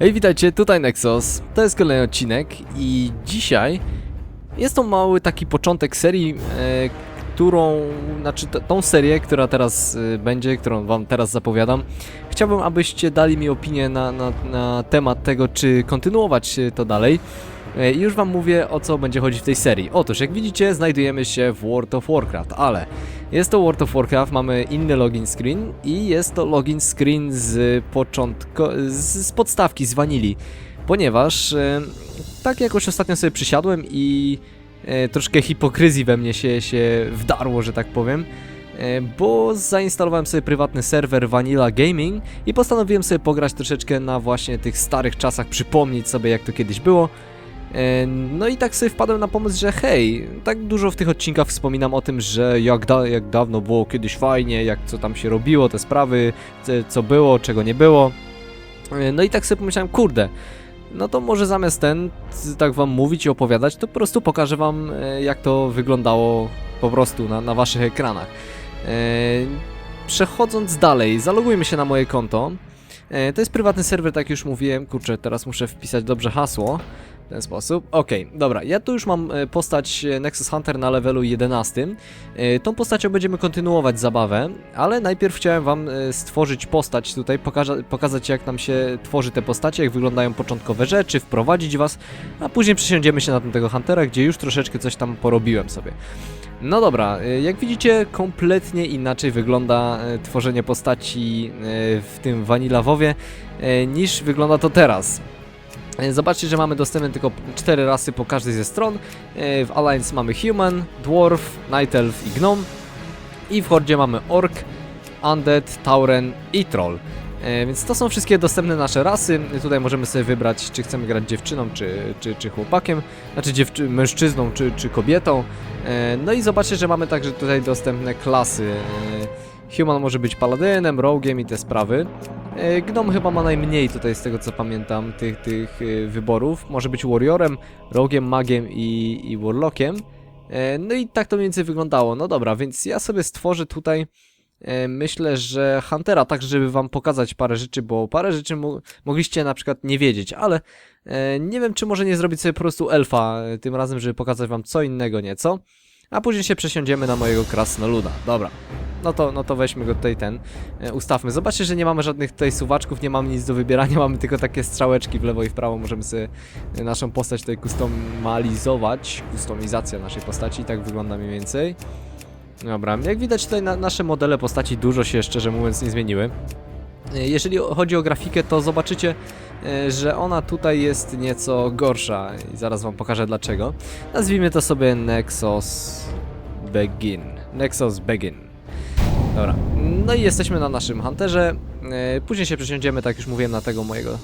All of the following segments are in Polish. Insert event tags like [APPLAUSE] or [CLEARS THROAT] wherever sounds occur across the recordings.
Hej, witajcie, tutaj Nexus. To jest kolejny odcinek i dzisiaj jest to mały taki początek serii, e, którą, znaczy tą serię, która teraz e, będzie, którą wam teraz zapowiadam. Chciałbym, abyście dali mi opinię na, na, na temat tego, czy kontynuować e, to dalej. E, I już wam mówię, o co będzie chodzić w tej serii. Otóż, jak widzicie, znajdujemy się w World of Warcraft, ale jest to World of Warcraft, mamy inny login screen i jest to login screen z początko... z, z podstawki, z vanili. Ponieważ e, tak jakoś ostatnio sobie przysiadłem i e, troszkę hipokryzji we mnie się, się wdarło, że tak powiem. Bo zainstalowałem sobie prywatny serwer Vanilla Gaming i postanowiłem sobie pograć troszeczkę na właśnie tych starych czasach, przypomnieć sobie jak to kiedyś było. E, No i tak sobie wpadłem na pomysł, że hej, tak dużo w tych odcinkach wspominam o tym, że jak, da, jak dawno było kiedyś fajnie, jak co tam się robiło, te sprawy, co, było, czego nie było. E, No i tak sobie pomyślałem, kurde, no to może zamiast ten, tak wam mówić i opowiadać, to po prostu pokażę wam, e, jak to wyglądało po prostu na, na waszych ekranach. Przechodząc dalej, zalogujmy się na moje konto. To jest prywatny serwer, tak już mówiłem. Kurczę, teraz muszę wpisać dobrze hasło. W ten sposób. Okej, dobra, ja tu już mam e, postać e, Nexus Hunter na levelu 11. E, Tą postacią będziemy kontynuować zabawę, ale najpierw chciałem wam stworzyć postać tutaj, pokaza pokazać jak nam się tworzy te postacie, jak wyglądają początkowe rzeczy, wprowadzić was, a później przesiądziemy się na tego Huntera, gdzie już troszeczkę coś tam porobiłem sobie. No dobra, jak widzicie, kompletnie inaczej wygląda tworzenie postaci w tym Vanilla WoWie e, niż wygląda to teraz. E, Zobaczcie, że mamy dostępne tylko cztery rasy po każdej ze stron. E, W Alliance mamy Human, Dwarf, Night Elf i Gnome. I w Hordzie mamy Orc, Undead, Tauren i Troll. E, Więc to są wszystkie dostępne nasze rasy. Tutaj możemy sobie wybrać, czy chcemy grać dziewczyną, czy, czy, czy chłopakiem, znaczy dziewczy- mężczyzną, czy, czy kobietą. No i zobaczcie, że mamy także tutaj dostępne klasy. Human może być paladynem, rogue'iem i te sprawy. E, Gnome chyba ma najmniej tutaj z tego co pamiętam tych, tych e, wyborów. Może być warriorem, rogue'iem, magiem i, i warlockiem. E, No i tak to mniej więcej wyglądało. No dobra, więc ja sobie stworzę tutaj myślę, że Huntera, tak żeby wam pokazać parę rzeczy, bo parę rzeczy mo mogliście na przykład nie wiedzieć, ale nie wiem czy może nie zrobić sobie po prostu elfa tym razem, żeby pokazać wam co innego nieco. A później się przesiądziemy na mojego krasnoluda. Dobra. No to, no to weźmy go tutaj ten, e, ustawmy. Zobaczcie, że nie mamy żadnych tutaj suwaczków, nie mamy nic do wybierania, [LAUGHS] mamy tylko takie strzałeczki w lewo i w prawo. Możemy sobie e, naszą postać tutaj kustomalizować. Kustomizacja naszej postaci, tak wygląda mniej więcej. Dobra, jak widać tutaj na, nasze modele postaci dużo się szczerze mówiąc nie zmieniły. E, Jeżeli chodzi o grafikę, to zobaczycie, że ona tutaj jest nieco gorsza i zaraz wam pokażę dlaczego. Nazwijmy to sobie Nexus Begin. Nexus Begin. Dobra, no i jesteśmy na naszym Hunterze. E, Później się przesiądziemy, tak już mówiłem, na tego mojego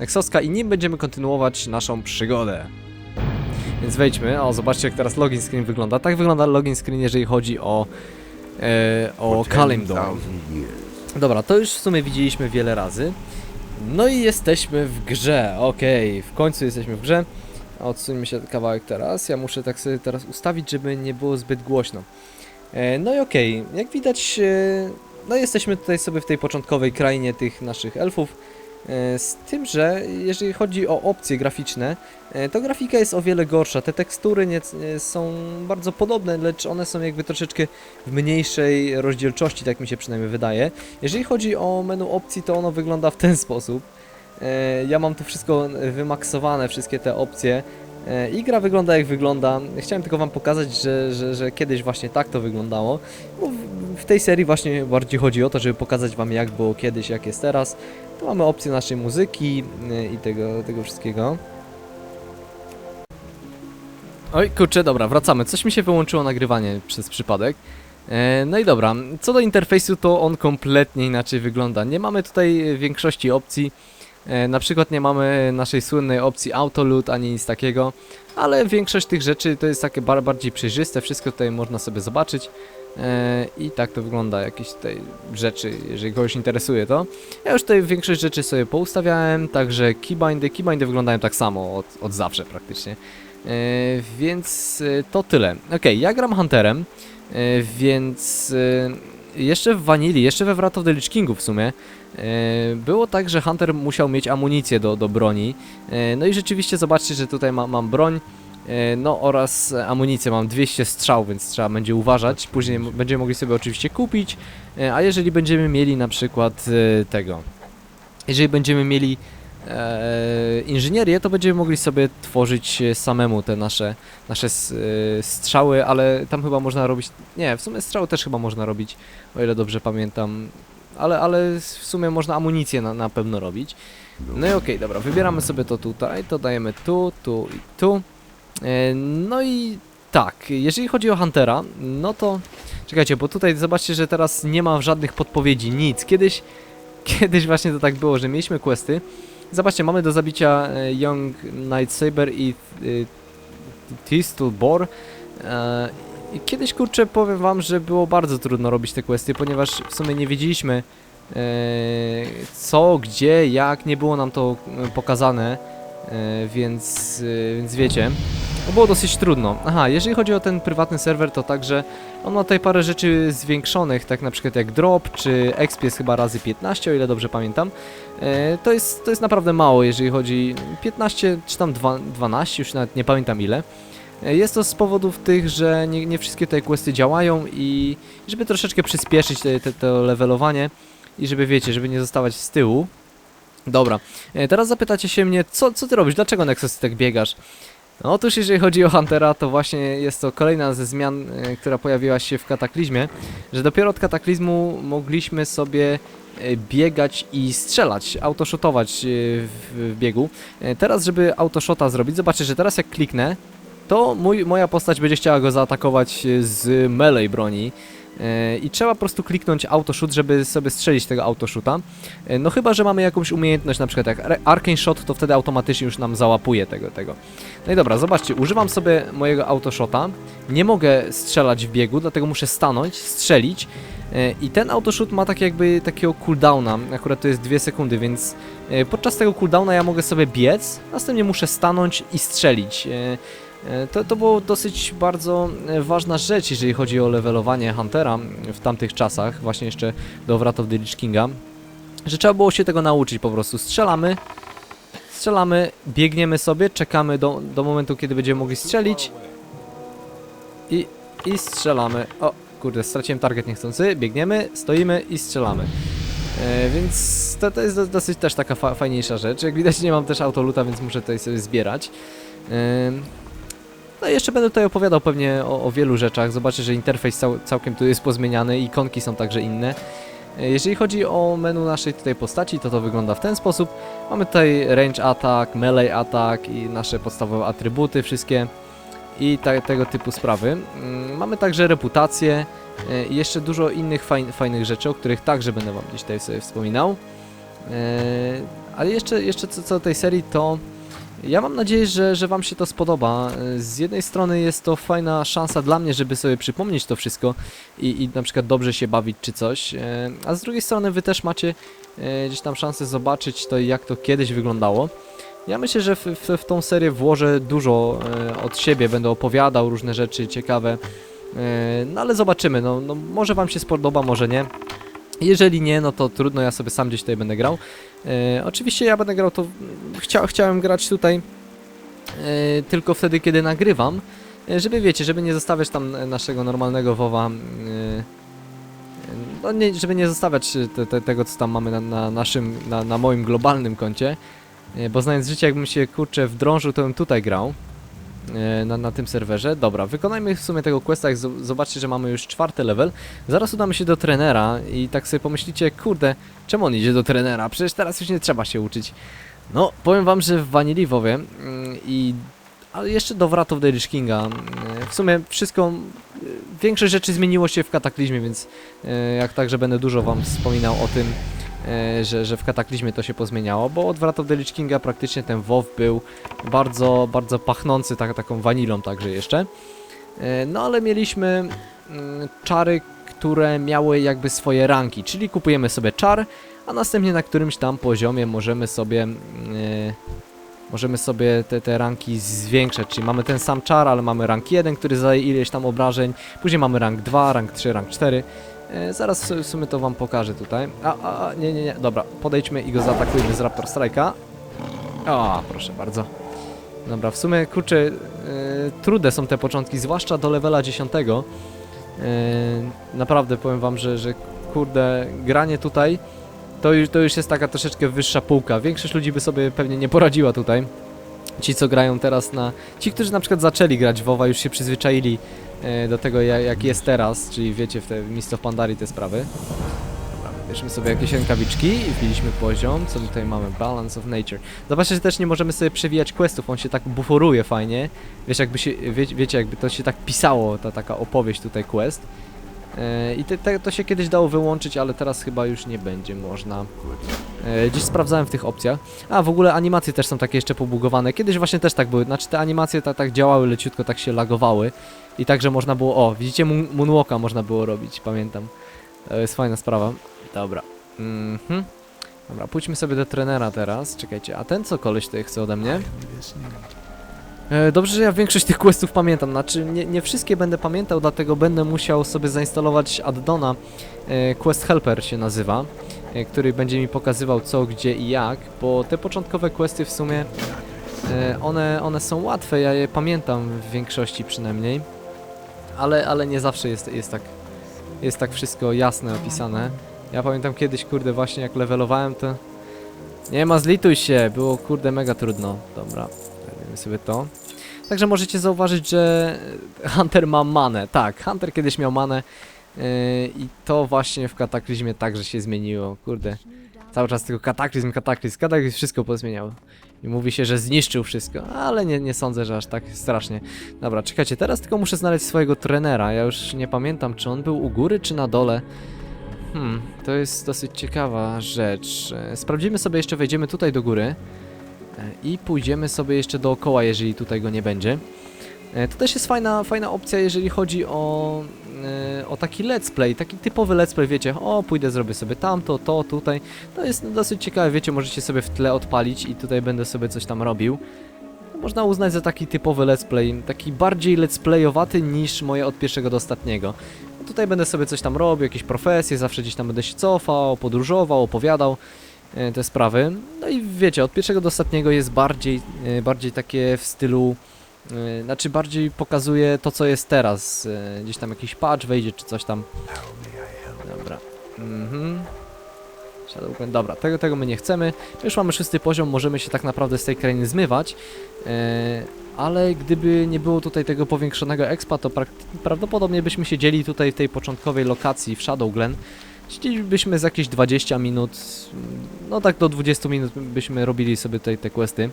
Nexoska i nim będziemy kontynuować naszą przygodę. Więc wejdźmy. O, zobaczcie jak teraz login screen wygląda. Tak wygląda login screen, jeżeli chodzi o, e, o Kalimdor. Dobra, to już w sumie widzieliśmy wiele razy. No i jesteśmy w grze, okej, w końcu jesteśmy w grze. Odsuńmy się kawałek teraz, ja muszę tak sobie teraz ustawić, żeby nie było zbyt głośno. E, no i okej, jak widać, e, no jesteśmy tutaj sobie w tej początkowej krainie tych naszych elfów. E, z tym, że jeżeli chodzi o opcje graficzne, to grafika jest o wiele gorsza. Te tekstury nie, są bardzo podobne, lecz one są jakby troszeczkę w mniejszej rozdzielczości, tak mi się przynajmniej wydaje. Jeżeli chodzi o menu opcji, to ono wygląda w ten sposób. Ja mam tu wszystko wymaksowane, wszystkie te opcje. E, I gra wygląda jak wygląda. Chciałem tylko wam pokazać, że, że, że kiedyś właśnie tak to wyglądało. Bo w, tej serii właśnie bardziej chodzi o to, żeby pokazać wam jak było kiedyś, jak jest teraz. Tu mamy opcję naszej muzyki e, i tego, tego wszystkiego. Oj, kurczę, dobra, wracamy. Coś mi się wyłączyło nagrywanie przez przypadek. E, No i dobra, co do interfejsu, to on kompletnie inaczej wygląda. Nie mamy tutaj większości opcji. E, Na przykład nie mamy naszej słynnej opcji autoloot ani nic takiego, ale większość tych rzeczy to jest takie bar bardziej przejrzyste, wszystko tutaj można sobie zobaczyć. E, I tak to wygląda, jakieś tutaj rzeczy, jeżeli kogoś interesuje to. Ja już tutaj większość rzeczy sobie poustawiałem, także keybindy, keybindy wyglądają tak samo od, od zawsze praktycznie. E, więc to tyle. Ok, ja gram Hunterem, więc jeszcze w Vanilli, jeszcze we Wrath of the Lich Kingu w sumie, e, było tak, że Hunter musiał mieć amunicję do, do broni. E, no i rzeczywiście zobaczcie, że tutaj ma, mam broń, e, no oraz amunicję, mam 200 strzał, więc trzeba będzie uważać. Później m- będziemy mogli sobie oczywiście kupić, a jeżeli będziemy mieli na przykład tego, jeżeli będziemy mieli inżynierię, to będziemy mogli sobie tworzyć e, samemu te nasze, nasze e, strzały, ale tam chyba można robić, nie, w sumie strzały też chyba można robić, o ile dobrze pamiętam, ale, ale w sumie można amunicję na, na pewno robić. No i okej, dobra, wybieramy sobie to tutaj, to dajemy tu, tu i tu. E, no i tak, jeżeli chodzi o Huntera, no to czekajcie, bo tutaj zobaczcie, że teraz nie ma żadnych podpowiedzi, nic. Kiedyś, kiedyś właśnie to tak było, że mieliśmy questy. Zobaczcie, mamy do zabicia e, Young Night Saber i e, Tistle Boar. E, kiedyś kurczę powiem wam, że było bardzo trudno robić te questy, ponieważ w sumie nie wiedzieliśmy co, gdzie, jak, nie było nam to pokazane, więc, więc wiecie, to było dosyć trudno. Aha, jeżeli chodzi o ten prywatny serwer, to także on ma tutaj parę rzeczy zwiększonych, tak na przykład jak drop, czy exp jest chyba razy 15, o ile dobrze pamiętam. E, to, jest, to jest naprawdę mało, jeżeli chodzi 15 czy tam dwa- 12, już nawet nie pamiętam ile. E, Jest to z powodów tych, że nie, nie wszystkie te questy działają i żeby troszeczkę przyspieszyć te, te, to levelowanie i żeby wiecie, żeby nie zostawać z tyłu. Dobra, e, teraz zapytacie się mnie, co, co ty robisz, dlaczego Nexus tak biegasz? No, otóż jeżeli chodzi o Huntera, to właśnie jest to kolejna ze zmian, e, która pojawiła się w Kataklizmie, że dopiero od Kataklizmu mogliśmy sobie e, biegać i strzelać, autoshotować e, w, biegu. Teraz, żeby autoshota zrobić, zobaczcie, że teraz jak kliknę, to mój, moja postać będzie chciała go zaatakować z melee broni. I trzeba po prostu kliknąć autoshoot, żeby sobie strzelić tego autoshoota. E, No chyba, że mamy jakąś umiejętność, na przykład jak Ar- Arcane Shot, to wtedy automatycznie już nam załapuje tego, tego. No i dobra, zobaczcie, używam sobie mojego autoshota. Nie mogę strzelać w biegu, dlatego muszę stanąć, strzelić. E, I ten autoshoot ma tak jakby takiego cooldowna, akurat to jest 2 sekundy, więc e, podczas tego cooldowna ja mogę sobie biec, następnie muszę stanąć i strzelić. E, e, To, to było dosyć bardzo e, ważna rzecz, jeżeli chodzi o levelowanie Huntera w tamtych czasach, właśnie jeszcze do Wrath of the Lich Kinga, że trzeba było się tego nauczyć po prostu. Strzelamy, strzelamy, biegniemy sobie, czekamy do, do momentu, kiedy będziemy mogli strzelić i, i strzelamy. O, kurde, straciłem target niechcący, biegniemy, stoimy i strzelamy. E, więc to, to jest do, dosyć też taka fa fajniejsza rzecz. Jak widać nie mam też autoluta, więc muszę tutaj sobie zbierać. Ym, no i jeszcze będę tutaj opowiadał pewnie o, o wielu rzeczach. Zobaczę, że interfejs cał, całkiem tu jest pozmieniany, ikonki są także inne. E, Jeżeli chodzi o menu naszej tutaj postaci, to to wygląda w ten sposób. Mamy tutaj range attack, melee attack i nasze podstawowe atrybuty wszystkie i tego typu sprawy. Mm, Mamy także reputację e, i jeszcze dużo innych fajn, fajnych rzeczy, o których także będę wam gdzieś tutaj sobie wspominał. E, Ale jeszcze, jeszcze co, co do tej serii, to ja mam nadzieję, że, że Wam się to spodoba. E, Z jednej strony jest to fajna szansa dla mnie, żeby sobie przypomnieć to wszystko i, i na przykład dobrze się bawić czy coś, e, a z drugiej strony Wy też macie e, gdzieś tam szansę zobaczyć to, jak to kiedyś wyglądało. Ja myślę, że w, w, w tą serię włożę dużo od siebie, będę opowiadał różne rzeczy ciekawe, no ale zobaczymy, no, no może Wam się spodoba, może nie. Jeżeli nie, no to trudno, ja sobie sam gdzieś tutaj będę grał. E, oczywiście ja będę grał to, chcia, chciałem grać tutaj e, tylko wtedy, kiedy nagrywam, e, żeby wiecie, żeby nie zostawiać tam e, naszego normalnego WoWa, e, no nie, żeby nie zostawiać e, te, te, tego, co tam mamy na, na naszym, na, na moim globalnym koncie, e, bo znając życie, jakbym się kurczę wdrążył, to bym tutaj grał. E, Na, na tym serwerze. Dobra, wykonajmy w sumie tego questa, jak zo- zobaczcie, że mamy już czwarty level. Zaraz udamy się do trenera i tak sobie pomyślicie, kurde, czemu on idzie do trenera? Przecież teraz już nie trzeba się uczyć. No, powiem wam, że w Vanilli WoWie mm, i ale jeszcze do Wrath of the Kinga. mm, W sumie wszystko, y, większość rzeczy zmieniło się w Kataklizmie, więc y, jak także będę dużo wam wspominał o tym, że, że w Kataklizmie to się pozmieniało, bo od Wrath of the Lich Kinga praktycznie ten WoW był bardzo, bardzo pachnący tak, taką wanilą także jeszcze. Y, No ale mieliśmy mm, czary, które miały jakby swoje ranki, czyli kupujemy sobie czar, a następnie na którymś tam poziomie możemy sobie yy, możemy sobie te, te ranki zwiększać, czyli mamy ten sam czar, ale mamy rank 1, który zadaje ileś tam obrażeń, później mamy rank 2, rank 3, rank 4 E, zaraz w sumie to wam pokażę tutaj. A, a, nie, nie, nie, dobra, podejdźmy i go zaatakujmy z Raptor Strike'a. O, proszę bardzo. Dobra, w sumie, kurczę, e, trudne są te początki, zwłaszcza do levela 10. E, naprawdę powiem wam, że, że kurde, granie tutaj to już, to już jest taka troszeczkę wyższa półka. Większość ludzi by sobie pewnie nie poradziła tutaj. Ci, co grają teraz na... Ci, którzy na przykład zaczęli grać WoWa, już się przyzwyczaili e, do tego, jak, jest teraz, czyli wiecie, w te Mist Pandarii te sprawy. Bierzmy sobie jakieś rękawiczki i wbiliśmy poziom. Co tutaj mamy? Balance of Nature. Zobaczcie, że też nie możemy sobie przewijać questów, on się tak buforuje fajnie. Wiesz, jakby się, wie, wiecie, jakby to się tak pisało, ta taka opowieść tutaj quest. E, I te, te, to się kiedyś dało wyłączyć, ale teraz chyba już nie będzie można. E, Dziś sprawdzałem w tych opcjach. A w ogóle animacje też są takie jeszcze pobugowane. Kiedyś właśnie też tak były. Znaczy te animacje tak, tak działały leciutko, tak się lagowały. I także można było. O, widzicie, moon- moonwalka można było robić, pamiętam. To jest fajna sprawa. Dobra. Mhm. Dobra, pójdźmy sobie do trenera teraz. Czekajcie, a ten co koleś tutaj chce ode mnie? E, Dobrze, że ja większość tych questów pamiętam, znaczy nie, nie wszystkie będę pamiętał, dlatego będę musiał sobie zainstalować addona, e, Quest Helper się nazywa, e, który będzie mi pokazywał co, gdzie i jak, bo te początkowe questy w sumie, one, one są łatwe, ja je pamiętam w większości przynajmniej, ale, ale nie zawsze jest, jest, tak, jest tak wszystko jasne opisane. Ja pamiętam kiedyś, kurde, właśnie jak levelowałem to... Nie ma, zlituj się, było kurde mega trudno. Dobra, weźmiemy sobie to. Także możecie zauważyć, że Hunter ma manę. Tak, Hunter kiedyś miał manę yy, i to właśnie w kataklizmie także się zmieniło. Kurde, cały czas tylko kataklizm, kataklizm, kataklizm wszystko pozmieniało. I mówi się, że zniszczył wszystko, ale nie, nie sądzę, że aż tak strasznie. Dobra, czekajcie, teraz tylko muszę znaleźć swojego trenera. Ja już nie pamiętam, czy on był u góry, czy na dole. Hmm, to jest dosyć ciekawa rzecz. Sprawdzimy sobie jeszcze, wejdziemy tutaj do góry. I pójdziemy sobie jeszcze dookoła, jeżeli tutaj go nie będzie. E, To też jest fajna, fajna opcja, jeżeli chodzi o, e, o taki let's play, taki typowy let's play, wiecie, o pójdę zrobię sobie tamto, to, tutaj. To jest dosyć ciekawe, wiecie, możecie sobie w tle odpalić i tutaj będę sobie coś tam robił. Można uznać za taki typowy let's play, taki bardziej let's playowaty niż moje od pierwszego do ostatniego. Tutaj będę sobie coś tam robił, jakieś profesje, zawsze gdzieś tam będę się cofał, podróżował, opowiadał te sprawy. No i wiecie, od pierwszego do ostatniego jest bardziej, e, bardziej takie w stylu, e, znaczy bardziej pokazuje to, co jest teraz. E, Gdzieś tam jakiś patch wejdzie, czy coś tam. Dobra. Mhm. Dobra, tego, tego my nie chcemy. Już mamy szósty poziom, możemy się tak naprawdę z tej krainy zmywać. E, ale gdyby nie było tutaj tego powiększonego expa, to prawdopodobnie byśmy siedzieli tutaj w tej początkowej lokacji w Shadow Glen. Siedzielibyśmy z jakieś 20 minut, no tak do 20 minut byśmy robili sobie tutaj te questy.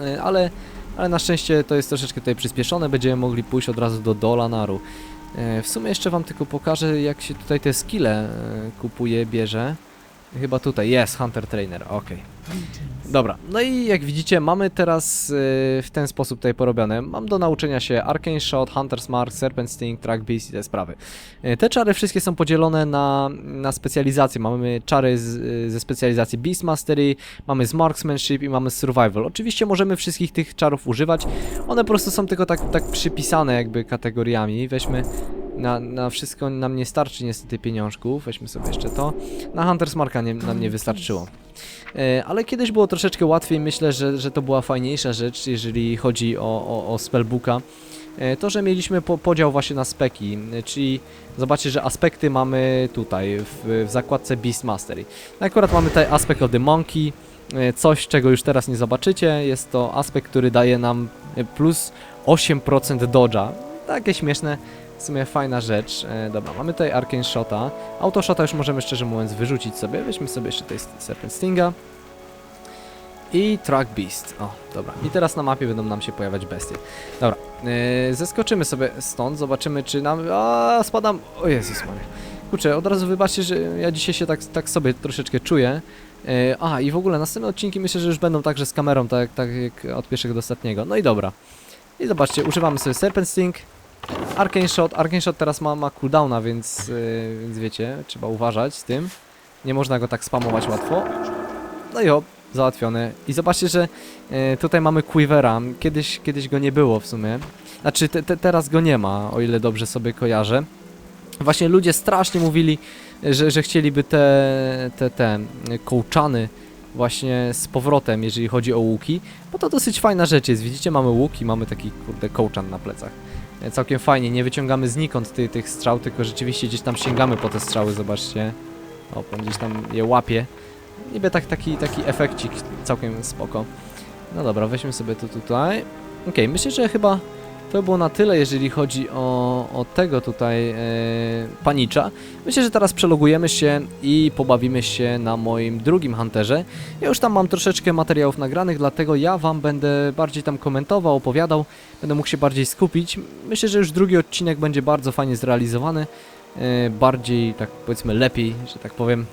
E, ale, ale na szczęście to jest troszeczkę tutaj przyspieszone, będziemy mogli pójść od razu do Dolanaru. E, w sumie jeszcze wam tylko pokażę jak się tutaj te skille e, kupuje, bierze. Chyba tutaj, jest Hunter Trainer, okej. Dobra, no i jak widzicie mamy teraz y, w ten sposób tutaj porobione. Mam do nauczenia się Arcane Shot, Hunter's Mark, Serpent Sting, Track Beast i te sprawy. Y, te czary wszystkie są podzielone na, na specjalizacje. Mamy czary z, y, ze specjalizacji Beast Mastery, mamy z Marksmanship i mamy Survival. Oczywiście możemy wszystkich tych czarów używać. One po prostu są tylko tak, tak przypisane jakby kategoriami. Weźmy na, na wszystko nam nie starczy niestety pieniążków. Weźmy sobie jeszcze to. Na Hunter's Marka nie, nam nie wystarczyło. E, Ale kiedyś było troszeczkę łatwiej, myślę, że, że to była fajniejsza rzecz, jeżeli chodzi o, o, o spellbooka. E, To, że mieliśmy po, podział właśnie na speki, e, czyli zobaczcie, że aspekty mamy tutaj w, w zakładce Beast Mastery. No Akurat mamy tutaj aspekt of the Monkey, coś czego już teraz nie zobaczycie, jest to aspekt, który daje nam plus 8% dodge'a. Takie śmieszne, w sumie fajna rzecz. E, dobra, mamy tutaj Arcane Shota. Auto Shota już możemy szczerze mówiąc wyrzucić sobie. Weźmy sobie jeszcze tutaj Serpent Stinga. I Track Beast. O, dobra. I teraz na mapie będą nam się pojawiać bestie. Dobra, e, zeskoczymy sobie stąd, zobaczymy czy nam... A, spadam! O Jezus Maria. Kurczę, od razu wybaczcie, że ja dzisiaj się tak, tak sobie troszeczkę czuję. E, a, i w ogóle następne odcinki myślę, że już będą także z kamerą, tak, tak jak od pierwszego do ostatniego. No i dobra. I zobaczcie, używamy sobie Serpent Sting, Arcane Shot. Arcane Shot teraz ma, ma cooldowna, więc, yy, więc wiecie, trzeba uważać z tym. Nie można go tak spamować łatwo. No i hop, załatwione. I zobaczcie, że yy, tutaj mamy Quivera. Kiedyś, kiedyś go nie było w sumie. Znaczy, te, te, teraz go nie ma, o ile dobrze sobie kojarzę. Właśnie ludzie strasznie mówili, że, że chcieliby te, te, te kołczany właśnie z powrotem, jeżeli chodzi o łuki, bo to dosyć fajna rzecz jest. Widzicie, mamy łuki, mamy taki kurde kołczan na plecach. Całkiem fajnie, nie wyciągamy znikąd ty, tych strzał, tylko rzeczywiście gdzieś tam sięgamy po te strzały, zobaczcie. O, gdzieś tam je łapie. Niby tak, taki, taki efekcik całkiem spoko. No dobra, weźmy sobie to tutaj. Okej, myślę, że chyba to było na tyle, jeżeli chodzi o, o tego tutaj e, panicza. Myślę, że teraz przelogujemy się i pobawimy się na moim drugim hunterze. Ja już tam mam troszeczkę materiałów nagranych, dlatego ja wam będę bardziej tam komentował, opowiadał. Będę mógł się bardziej skupić. Myślę, że już drugi odcinek będzie bardzo fajnie zrealizowany. E, bardziej, tak powiedzmy, lepiej, że tak powiem.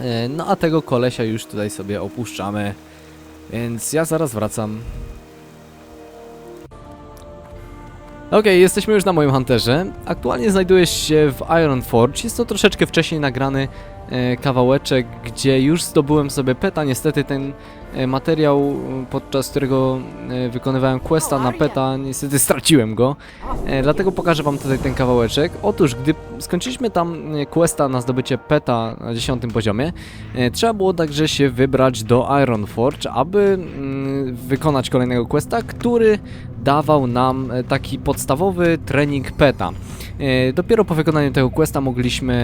E, no a tego kolesia już tutaj sobie opuszczamy. Więc ja zaraz wracam. Okej, jesteśmy już na moim hunterze. Aktualnie znajduję się w Iron Forge. Jest to troszeczkę wcześniej nagrany e, kawałeczek, gdzie już zdobyłem sobie peta. Niestety ten materiał, e, podczas którego e, wykonywałem questa na peta, niestety straciłem go. E, dlatego pokażę wam tutaj ten kawałeczek. Otóż, gdy skończyliśmy tam e, questa na zdobycie peta na 10 poziomie, e, trzeba było także się wybrać do Iron Forge, aby mm, wykonać kolejnego questa, który dawał nam e, taki podstawowy trening peta. E, Dopiero po wykonaniu tego questa mogliśmy,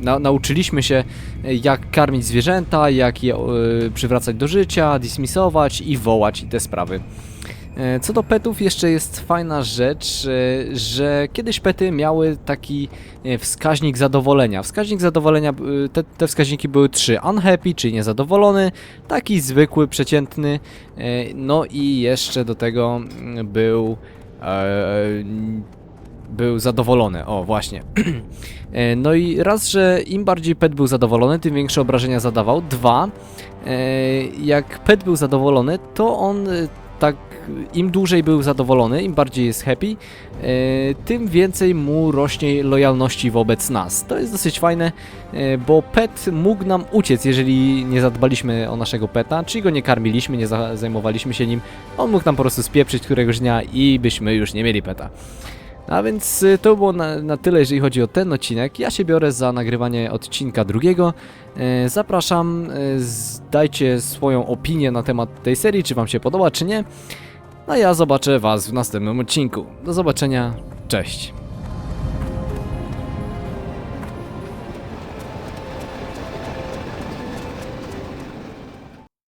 e, na, nauczyliśmy się e, jak karmić zwierzęta, jak je e, przywracać do życia, dismissować i wołać i te sprawy. E, Co do petów, jeszcze jest fajna rzecz, e, że kiedyś pety miały taki e, wskaźnik zadowolenia. Wskaźnik zadowolenia, te, te wskaźniki były trzy: unhappy, czyli niezadowolony, taki zwykły, przeciętny, no i jeszcze do tego mm, był. Był zadowolony, o właśnie. [CLEARS THROAT] E, no i raz, że im bardziej pet był zadowolony, tym większe obrażenia zadawał. Dwa, e, jak pet był zadowolony, to on e, tak im dłużej był zadowolony, im bardziej jest happy, tym więcej mu rośnie lojalności wobec nas. To jest dosyć fajne, bo pet mógł nam uciec, jeżeli nie zadbaliśmy o naszego peta, czyli go nie karmiliśmy, nie za zajmowaliśmy się nim. On mógł nam po prostu spieprzyć któregoś dnia i byśmy już nie mieli peta. A więc y, to było na, na tyle, jeżeli chodzi o ten odcinek. Ja się biorę za nagrywanie odcinka drugiego. E, Zapraszam, z- dajcie swoją opinię na temat tej serii, czy Wam się podoba, czy nie. A ja zobaczę Was w następnym odcinku. Do zobaczenia, cześć.